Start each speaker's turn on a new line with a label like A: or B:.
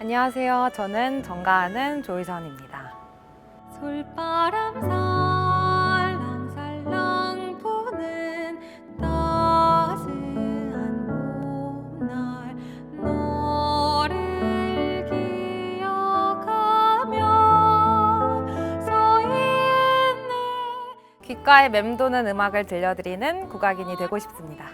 A: 안녕하세요. 저는 정가하는 조희선입니다.
B: 솔바람
A: 귓가에 맴도는 음악을 들려드리는 국악인이 되고
B: 싶습니다.